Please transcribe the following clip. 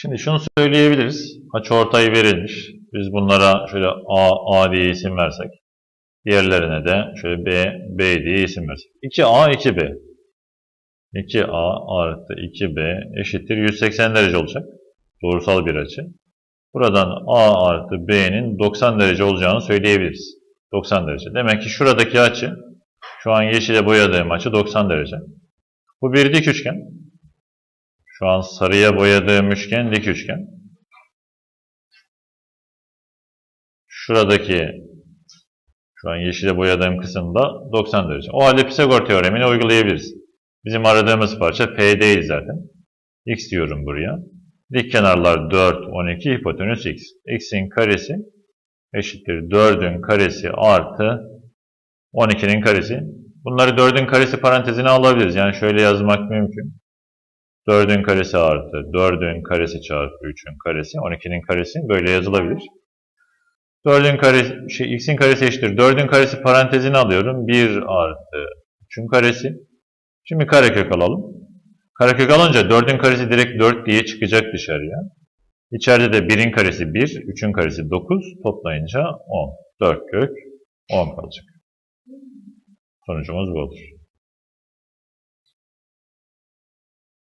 Şimdi şunu söyleyebiliriz. Açıortay verilmiş. Biz bunlara şöyle A, A diye isim versek. Diğerlerine de şöyle B, B diye isim versek. 2A, 2B. 2A artı 2B eşittir 180 derece olacak. Doğrusal bir açı. Buradan A artı B'nin 90 derece olacağını söyleyebiliriz. 90 derece. Demek ki şuradaki açı, şu an yeşile boyadığım açı 90 derece. Bu bir dik üçgen. Şu an sarıya boyadığım üçgen dik üçgen. Şuradaki şu an yeşile boyadığım kısımda 90 derece. O halde Pisagor teoremini uygulayabiliriz. Bizim aradığımız parça P değil zaten. X diyorum buraya. Dik kenarlar 4, 12, hipotenüs X. X'in karesi eşittir 4'ün karesi artı 12'nin karesi. Bunları 4'ün karesi parantezine alabiliriz. Yani şöyle yazmak mümkün. 4'ün karesi artı 4'ün karesi çarpı 3'ün karesi 12'nin karesi böyle yazılabilir. 4'ün karesi, şey, x'in karesi eşittir. 4'ün karesi parantezine alıyorum. 1 artı 3'ün karesi. Şimdi karekök alalım. Karekök alınca 4'ün karesi direkt 4 diye çıkacak dışarıya. İçeride de 1'in karesi 1, 3'ün karesi 9. Toplayınca 10. 4 kök 10 kalacak. Sonucumuz bu olur.